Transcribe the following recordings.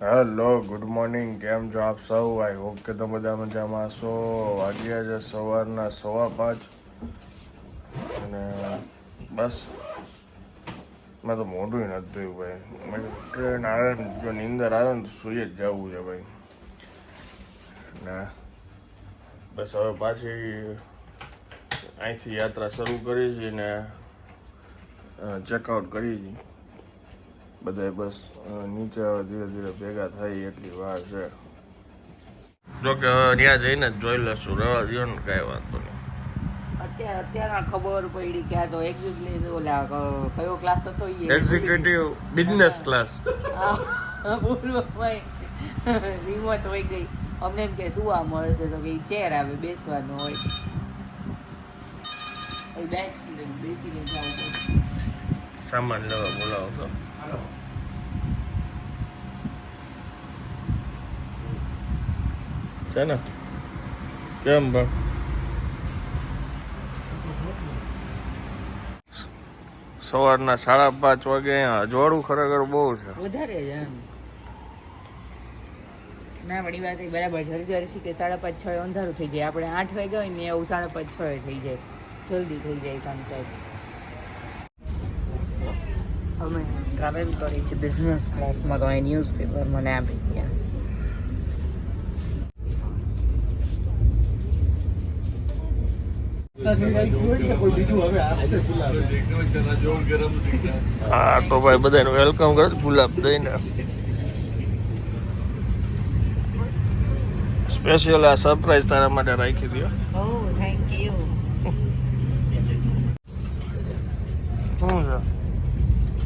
Hello good morning કેમ છો આપ સૌ? આઈ હોપ કે તમે બધા મજામાં છો વાગ્યા છે સવારના સવા પાંચ. અને બસ. મેં તો મોઢું નથી થયું ભાઈ. મેં ટ્રેન આવે જો નીંદર આવે ને તો સુઈ જ જવું છે ભાઈ. ને બસ હવે પાછી અહીંથી યાત્રા શરૂ કરી છે ને ચેકઆઉટ કરી છે. બધાય બસ નીચે ધીરે ધીરે ભેગા થાય એટલી વાર છે. જો કે હવે ત્યાં જઈને જ જોઈ લઈશું રવા દો ને કઈ વાંધો નહીં. અત્યારે અત્યારે ખબર પડી કે આ તો એક્ઝિક્યુટિવ ઓલા કયો ક્લાસ હતો એ એક્ઝિક્યુટિવ બિઝનેસ ક્લાસ પૂર્વભાઈ. રિમોટ હોય ગઈ. અમને એમ કે સુવા મળે છે? તો કે ઈ ચેર આવે બેસવાનું હોય. એ બેસીને જાવ સામાન લેવા બોલાવો તો છે ને કેમ પણ સવારના સાડા પાંચ વાગે અહીંયા અજવાળું ખરેખર બહુ છે. વધારે છે એમ. ના વળી વાત બરાબર છે. હરિદ્વાર છે કે સાડા પાંચ છ અંધારું થઈ જાય. આપણે આઠ વાગ્યા હોય ને એવું સાડા પાંચ છ એ થઈ જાય. જલ્દી થઈ જાય સનસેટ અમે ટ્રાવેલ કરી છે બિઝનેસ ક્લાસમાં તો અહીં ન્યૂઝપેપર મને આપી ગયા. હા તો ભાઈ બધાને વેલકમ કર ગુલાબ દઈને. સ્પેશિયલ આ સરપ્રાઈઝ તારા માટે રાખી દો ઓહ થેન્ક યુ શું છે?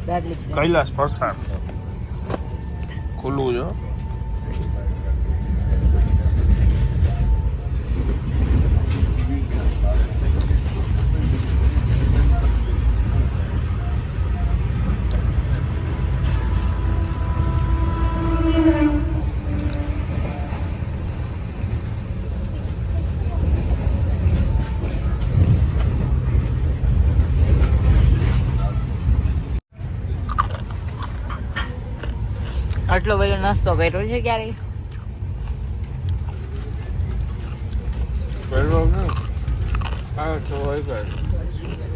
ગાર્લિક કૈલાસ પ્રસાદ ખુલ્લું છે આટલો બધો નાસ્તો કર્યો છે ક્યારે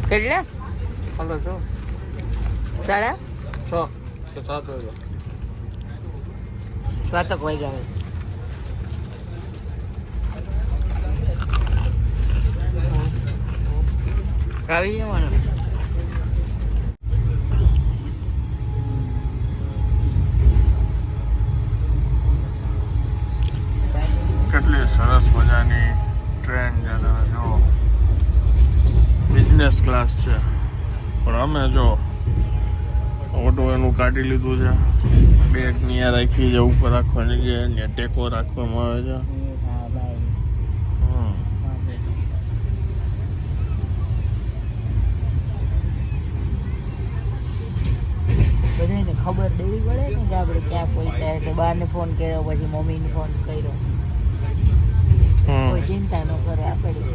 કેટલા? સાડા? છ. સાત વાગ્યા સાતક વાગ્યા આવી જવાનું કાઢી લીધું છે. બેગ ત્યાં રાખી છે ઉપર રાખવાની છે ને ટેકો રાખવામાં આવે છે. બધાને ખબર દેવી પડે ને કે આપણે ક્યાં પહોંચ્યા એટલે બારને ફોન કર્યો પછી મમ્મીને ફોન કર્યો. કોઈ ચિંતા ન કરે આપણે.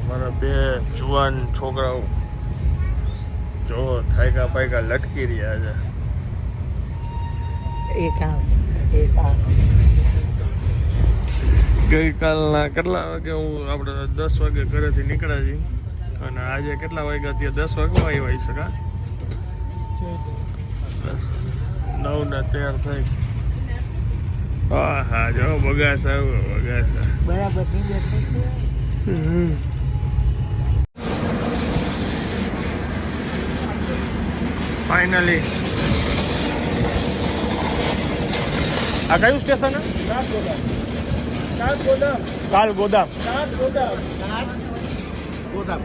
અમારા બે જુવાન છોકરાઓ જો થાયકા પાયકા લટકી રહ્યા છે. એ કામ એ કામ. ગઈકાલના કેટલા વાગે હું આપણે દસ વાગે ઘરેથી નીકળ્યા છીએ? અને આજે કેટલા વાગ્યા ત્યાં દસ વાગવા આવ્યા શકા દસ નવ ને તેર થઈ. હા હા જો બગાસ આવ્યો બગાસ. બરાબર ફાઇનલી આ કયું સ્ટેશન કાલ ગોદામ કાલ ગોદામ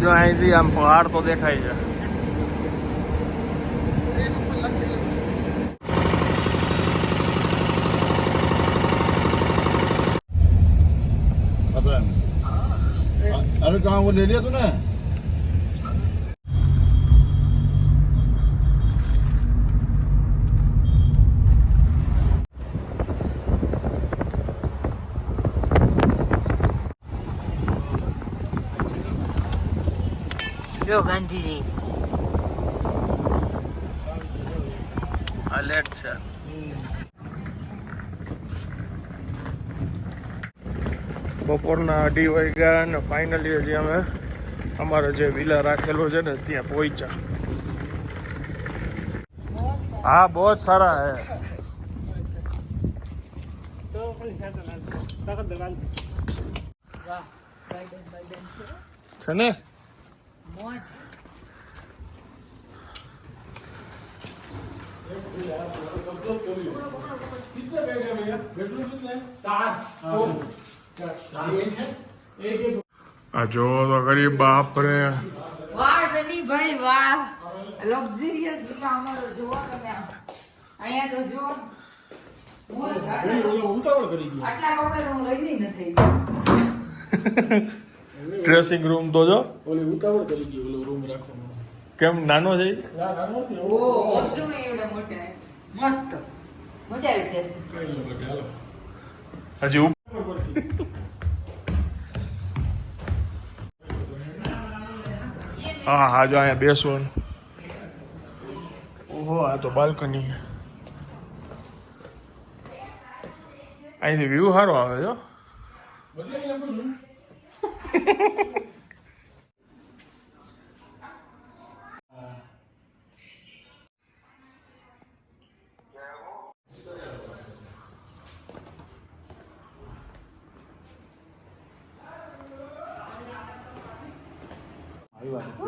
જો અહીંથી આમ પહાડ તો દેખાય છે पता नहीं अरे कहाँ वो ले लिया तूने જો ગાંધીજી. અલર્ટ છે. બપોરના અઢી વાગ્યા અને ફાઇનલી હજી અમે અમારો જે વિલા રાખેલો છે ને ત્યાં પહોંચ્યા. હા, બહુ જ સારા હે. છે ને? મોજ આ જો તો ખરી બાપ રે. વાહ સનીભાઈ વાહ. લક્ઝરિયસ જૂતા અમારો જોવો તમે અહીંયા તો જો મોજ. આટલા આટલા કપડા તો હું લઈ નહીં નથી. ડ્રેસિંગ રૂમ તો જો. ઓલી ઉતાવળ કરી ગઈ ઓલો રૂમ રાખવાનો. કેમ નાનો છે ના નાનો છે. ઓ વોશરૂમ એવડા મોટા. મસ્ત. મજા આવી જશે. હજી ઉપ- હા હા જો અહીંયા બેસવાનું. ઓહો આ તો બાલ્કની. અહીંથી વ્યૂ સારો આવે છે હો. બદલાઈ નાખો રૂમ આ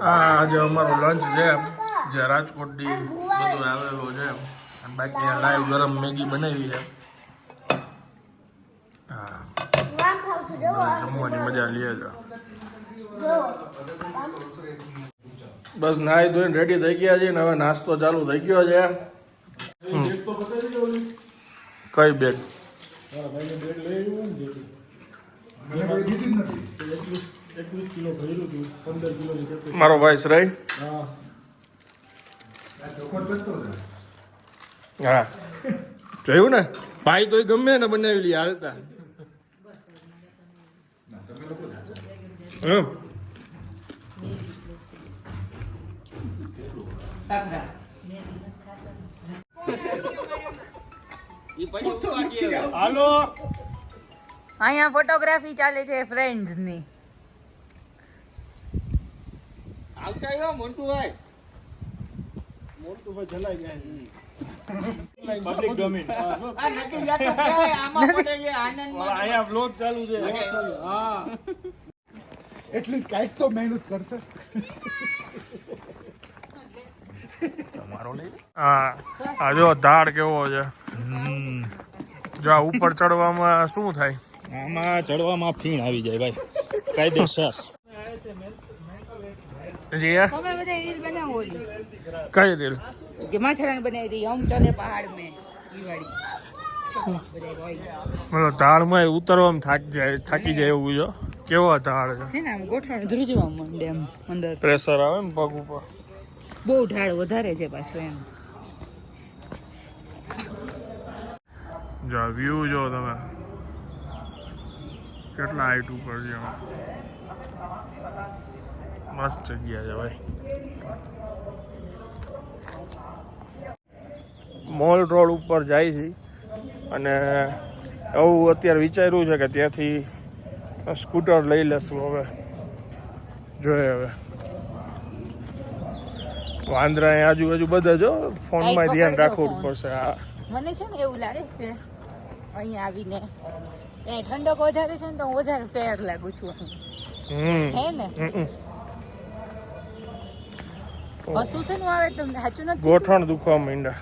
આજે અમારો લંચ છે જે રાજકોટની બધું આવેલું છે બાકી લાઈવ ગરમ મેગી બનાવી છે. હા. જમવાની મજા લઈએ છે બસ નાહી ધોઈને રેડી થઈ ગયા છે ને હવે નાસ્તો ચાલુ થઈ ગયો છે. તો કઈ બેગ મારા જ ભાઈ શ્રેય? હા. જોયું ને? ભાઈ તોય ગમે ને બનાવેલી હાલતા ના તમે લોકો જ. હાલો. અહીંયા ફોટોગ્રાફી ચાલે છે ફ્રેન્ડ્સની. આવતા મોન્ટુભાઈ. મોન્ટુભાઈ જલાઈ જાય પબ્લિક ડોમેન અહીંયા બ્લોગ ચાલુ છે. હા. એટલીસ્ટ કાંઈક તો મહેનત કરશે. આ જો ધાડ કેવો છે. જો આ ઉપર ચડવામાં શું થાય? આમાં ચડવામાં ફીણ આવી જાય ભાઈ. કાયદેસર. જી આ? તમે બધા રીલ બનાવો ઓલી. કઈ રીલ? કે માથેરાન બનાવી દી હમ ચલે પહાડ મેં. મતલબ ઉતરવામાં થાકી જાય થાકી જાય એવું જો. કેવો ધાડ છે? હે ને આમ ગોઠણ ધ્રુજવા માંડે એમ અંદર. પ્રેશર આવે ને પગ ઉપર. બહુ ઢાળ વધારે છે પાછું એમ. જો વ્યૂ જો તમે. કેટલા હાઈટ ઉપર છે. મસ્ત જગ્યા છે ભાઈ. મોલ રોડ ઉપર જાય છે. અને એવું અત્યારે વિચાર્યું છે કે ત્યાંથી સ્કૂટર લઈ લેશું હવે. જોઈએ હવે. વાંદરા અહીં આજુબાજુ બધા જો ફોનમાં ધ્યાન રાખવું પડશે હા. મને છે ને એવું લાગે છે અહીંયા આવીને ત્યાં ઠંડક વધારે છે ને તો હું વધારે ફેર લાગુ છું અહીં. હમ. હે ને? પશુ છે ને આવે તમને સાચું નથી ગોઠણ દુખવા માંડ્યા.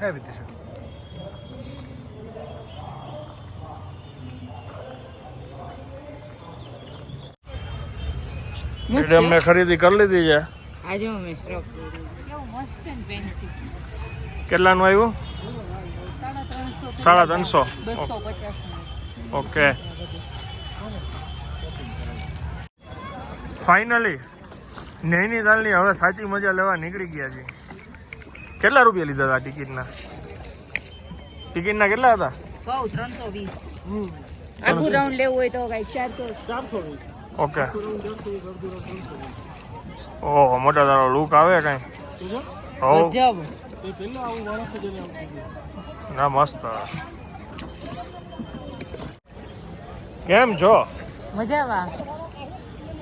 હે વિદેશ એટલે મેં ખરીદી કરી લીધી છે. આજે અમે સ્ટોક કેવું મસ્ત છે ને પેન્સિલ કેટલાનું આવ્યું? સાડા ત્રણસો. ઓકે. ફાઇનલી નૈનીતાલની હવે સાચી મજા લેવા નીકળી ગયા છે કેટલા રૂપિયા લીધા હતા ટિકિટના? ટિકિટના કેટલા હતા? કહું ત્રણસો વીસ. આખું રાઉન્ડ લેવું હોય તો કઈ ચારસો. ચારસો વીસ. ઓકે. ઓહો મોટા તારો લુક આવે કઈ? ગજબ ના મસ્ત. કેમ છો? મજામાં.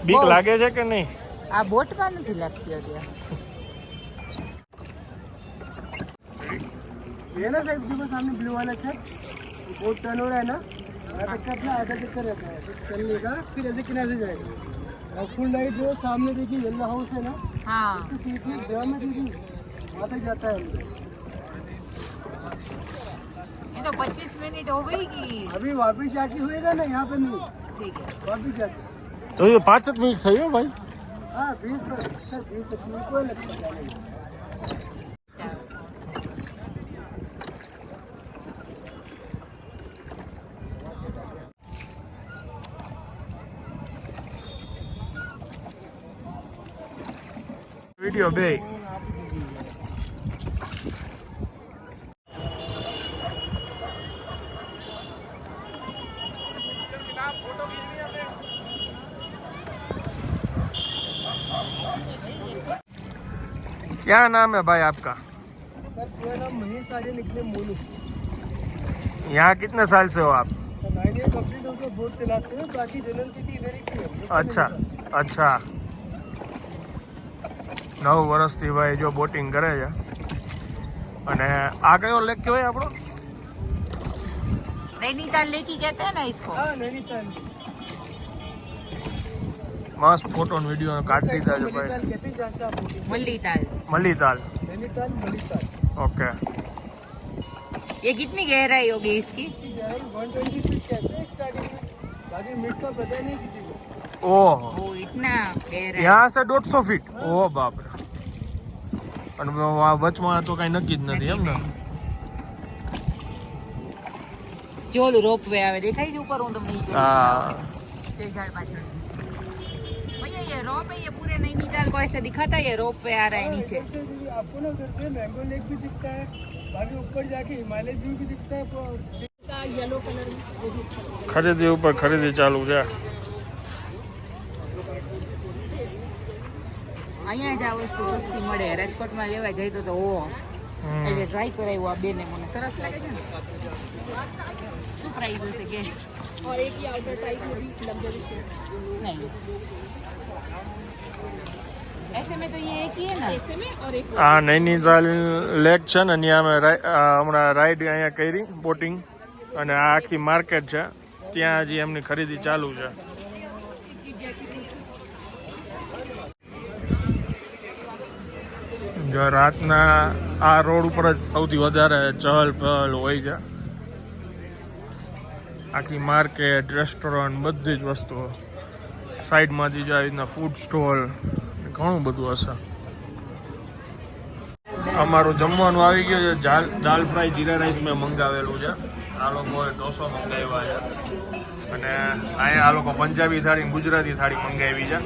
બીક લાગે છે કે નહીં? આ બોટમાં નથી લાગતી અત્યારે. એને સાહેબ દિવસ સામે બ્લુ વાલે છે બોટ ચાલુ રહે ને चलने का फिर ऐसे किनारे जाएगा और फुल लाइट जो सामने देखी येलो हाउस है ना हाँ उसकी ड्रम है दीदी वहाँ तक जाता है ये तो 25 मिनट हो गई कि अभी वापस जाके होएगा ना यहाँ पे नहीं ठीक है वापस जाके तो ये पाँच मिनट सही हो भाई हाँ बीस सर बीस पच्चीस को लगता है Video big. क्या नाम है भाई आपका? सर नाम निकले यहाँ कितने साल से हो आप? सर नाइन कंप्लीट होकर बोर्ड चलाते हैं बाकी जनरल अच्छा अच्छा। નવ વર્ષથી ભાઈ જો બોટિંગ કરે છે અને આ કયો લેક કહેવાય આપણો नैनीताल लेकी कहते हैं ना इसको हाँ नैनीताल મસ્ત ફોટો ને વિડીયો કાઢી દીધા છે ભાઈ नैनीताल कहते हैं जहाँ से आप बोटिंग मल्लीताल મલીતાલ नैनीताल मणिताल ઓકે ये कितनी गहराई होगी इसकी इसकी गहराई वन ट्वेंटी फीट कहते हैं स्टार्टिंग में बाकी मिड का पता नहीं किसी को ઓહો वो इतना गहरा यहाँ से દોઢસો ફીટ ઓ બાપ રે અને આ વચમાં તો કઈ નક્કી જ નથી એમ ને જો ઓલું રોપ વે આવે દેખાય છે ઉપર હું તમને ઈ જોઈ હા जय झाड़ पाछड़ भैया ये रोप है ये पूरे नैनीताल को ऐसे दिखाता है ये रोप पे आ रहा है नीचे इधर से दीदी आपको ना उधर से मैंगो लेक भी दिखता है बाकी ऊपर जाके हिमालय व्यू भी दिखता है पूरा ખરીદી ઉપર ખરીદી ચાલુ છે અહીંયા જ આ વસ્તુ સસ્તી મળે રાજકોટમાં લેવા જાય તો તો ઓ હમ. એટલે ટ્રાય કરાવ્યું આ બેને મને સરસ લાગે છે ને શું પ્રાઇસ હશે કે और एक ही आउटर टाइप में भी लग्जरी शेड नहीं ऐसे में तो ये एक ही है ना ऐसे में और एक આ નૈનીતાલ લેક છે ને ત્યાં અમે રાઈ- આ હમણાં રાઈડ અહીંયા કરી બોટિંગ અને આ આખી માર્કેટ છે ત્યાં હજી એમની ખરીદી ચાલુ છે રાતના આ રોડ ઉપર જ સૌથી વધારે ચહલ પહલ હોય છે. આખી માર્કેટ, રેસ્ટોરન્ટ, બધી જ વસ્તુઓ. સાઈડમાંથી જ આવી રીતના ફૂડ સ્ટોલ ઘણું બધું હશે. અમારું જમવાનું આવી ગયું છે. દાલ ફ્રાય જીરા રાઈસ મેં મંગાવેલું છે. આ લોકોએ ઢોસો મંગાવ્યા છે. અને અહીંયા આ લોકો પંજાબી થાળી ગુજરાતી થાળી મંગાવી છે.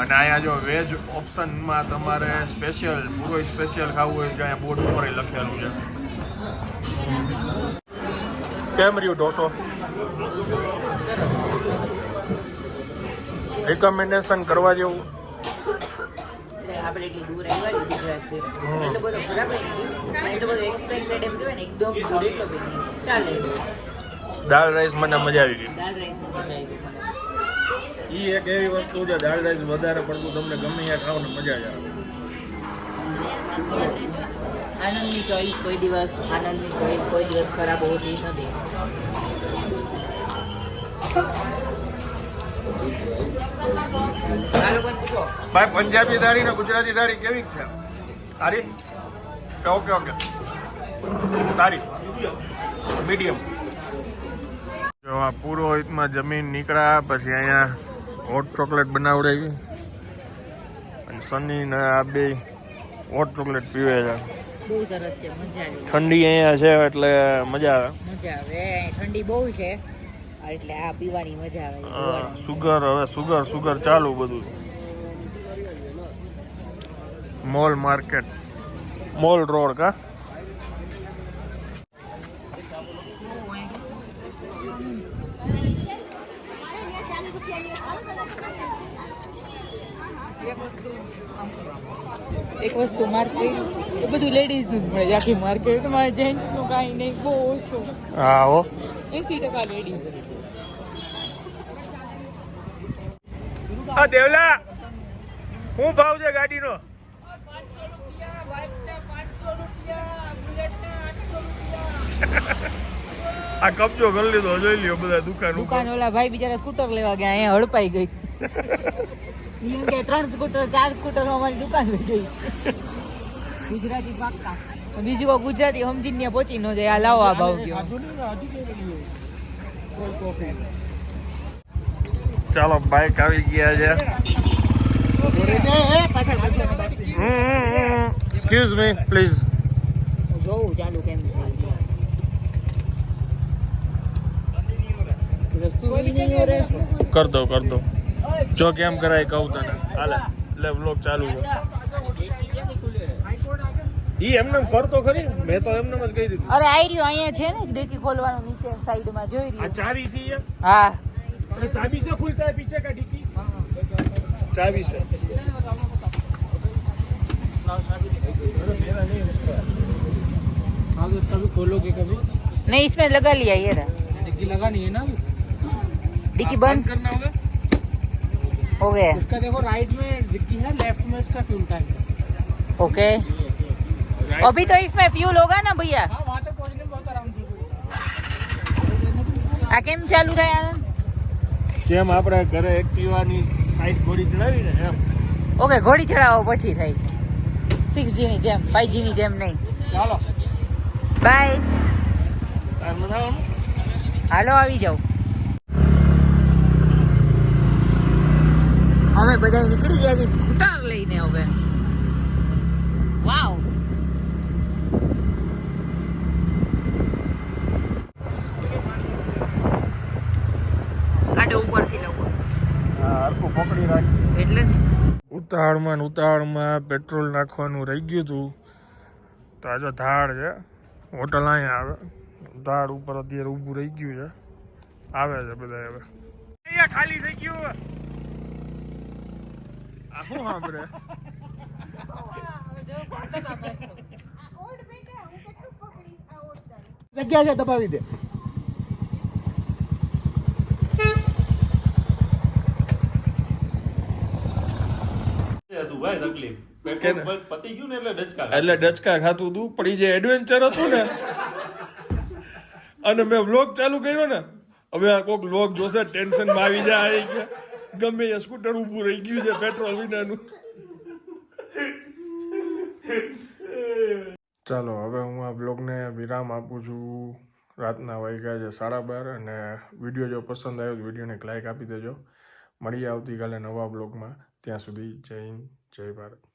અને અહીંયા જો વેજ ઓપ્શનમાં તમારે સ્પેશિયલ, પૂરો સ્પેશિયલ ખાવું હોય તો અહીંયા બોર્ડ ઉપર લખેલું છે. કેમ રહ્યું ઢોસો? રિકમેન્ડેશન કરવા જેવું? આપણે એટલી દૂર આવ્યા ગુજરાતથી. એટલો બધો ખરાબ એટલો બધો એક્સપેક્ટેડ એમ કહેવાય ને, એકદમ ચાલે. દાળ રાઈસ મને મજા આવી ગઈ. દાળ રાઈસ મજા આવી ગઈ. એ એક એવી વસ્તુ છે દાળ રાઈસ વધારે પડતું તમને ગમે ત્યાં ખાવ ને મજા જ આવે. આનંદની ચોઈસ કોઈ દિવસ આનંદની ચોઈસ કોઈ દિવસ ખરાબ હોતી નથી આ લોકોને પૂછો ભાઈ પંજાબી થાળી ને ગુજરાતી થાળી કેવી છે? સારી ઓકે ઓકે સારી મીડિયમ જો આ પુરોહિતમાં જમીન નીકળ્યા પછી અહીંયા હોટ ચોકલેટ બનાવડાવી અને સની ને આ બે હોટ ચોકલેટ પીવે છે. બહુ સરસ છે મજા આવી. ઠંડી અહીંયા છે એટલે મજા આવે. મજા આવે ઠંડી બહુ છે એટલે આ પીવાની મજા આવે સુગર હવે સુગર સુગર ચાલુ બધું. મોલ માર્કેટ મોલ રોડ કા? એક વસ્તુ આમ કરો. એક વસ્તુ માર્કેટ એ બધું લેડીઝનું જ મળે. છે આખી માર્કેટમાં જેન્ટ્સનું કાંઈ નહીં બહુ ઓછું. હા હો. એસી ટકા લેડીઝ આ દેવલા હું ભાવ છે ગાડીનો? આ કબજો કરી લીધો જોઈ લ્યો બધા દુકાન દુકાન ઓલા ભાઈ બિચારા સ્કૂટર લેવા ગયા અહીંયા હડપાઈ ગઈ. એમ કે ત્રણ સ્કૂટર ચાર સ્કૂટર અમારી દુકાન લઈ ગઈ. ગુજરાતી પાક્કા. બીજું કોઈ ગુજરાતી સમજીને ત્યાં પહોંચી ન જાય આ લાવો આ ભાવ ગયો. ચાલો બાઈક આવી ગયા છે. એક્સક્યુઝ મી પ્લીઝ જોઉં ચાલુ કેમ કર દો કર દો જો કેમ કરાય કહું તને હાલે લે વ્લોગ ચાલુ છે ઈ એમને એમ કરતો ખરી મેં તો એમને જ કહી દીધું અરે આઈ રહ્યો અહીંયા છે ને ડેકી ખોલવાનું નીચે સાઈડમાં જોઈ આ રહ્યો ચાવી થી है હા अरे चाबी से खुलता है पीछे का डिक्की चाबी से हाँ तो इसका भी खोलोगे कभी नहीं इसमें लगा लिया ये रहा डिग्गी लगा नहीं है ना अभी डिक्की बंद करना होगा हो गया इसका देखो राइट में डिग्गी है लेफ्ट में इसका फ्यूल टैंक है ओके अभी तो इसमें फ्यूल होगा ना भैया हाँ वहाँ तक पहुँचने में बहुत आराम से આ કેમ ચાલુ થાય આનંદ જેમ આપણે ઘરે એક્ટિવાની સાઈડ ઘોડી ચડાવી ને એમ ઓકે ઘોડી ચડાવો પછી થાય સિક્સ ની જેમ ફાઈવ ની જેમ નહીં ચાલો બાય તાર નથી આવવાનું હાલો આવી જાઓ અમે બધા નીકળી ગયા છે સ્કૂટર લઈને હવે. વાવ. ઉતાળમાં ઉપરથી હરખું પકડી રાખ. એટલે? ઉતાવળમાં ને ઉતાવળમાં પેટ્રોલ નાખવાનું રહી ગયું હતું તો. આજે ધાડ છે. હોટલ અહીંયા આવે. ધાડ ઉપર અત્યારે ઊભું રહી ગયું છે. આવે છે બધા હવે. ખાલી થઈ ગયું આ શું સાંભળે. જગ્યા છે દબાવી દે. એટલે ડચકા ખાતું હતું પણ એ જે એડવેન્ચર હતું ને. અને મેં વ્લોગ ચાલુ કર્યો ને હવે આ કોઈક વ્લોગ જોશે ટેન્શનમાં આવી જાય આવી ગયા. ગમે એ સ્કૂટર ઊભું રહી ગયું છે પેટ્રોલ વિનાનું. ચાલો, હવે હું આ બ્લોગને વિરામ આપું છું. રાતના વાગ્યા છે સાડા બાર અને વીડિયો જો પસંદ આવ્યો તો વિડીયોને એક લાઇક આપી દેજો. મળીએ આવતીકાલે નવા બ્લોગમાં. ત્યાં સુધી જય હિન્દ, જય ભારત.